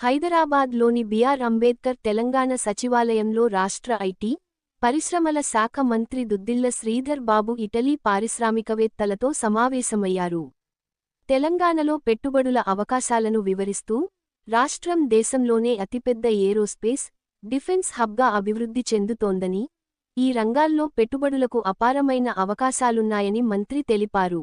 హైదరాబాద్లోని బిఆర్ అంబేద్కర్ తెలంగాణ సచివాలయంలో రాష్ట్ర ఐటీ పరిశ్రమల శాఖ మంత్రి దుద్దిల్ల శ్రీధర్ బాబు ఇటలీ పారిశ్రామికవేత్తలతో సమావేశమయ్యారు. తెలంగాణలో పెట్టుబడుల అవకాశాలను వివరిస్తూ రాష్ట్రం దేశంలోనే అతిపెద్ద ఏరోస్పేస్ డిఫెన్స్ హబ్గా అభివృద్ధి చెందుతోందని ఈ రంగాల్లో పెట్టుబడులకు అపారమైన అవకాశాలున్నాయని మంత్రి తెలిపారు.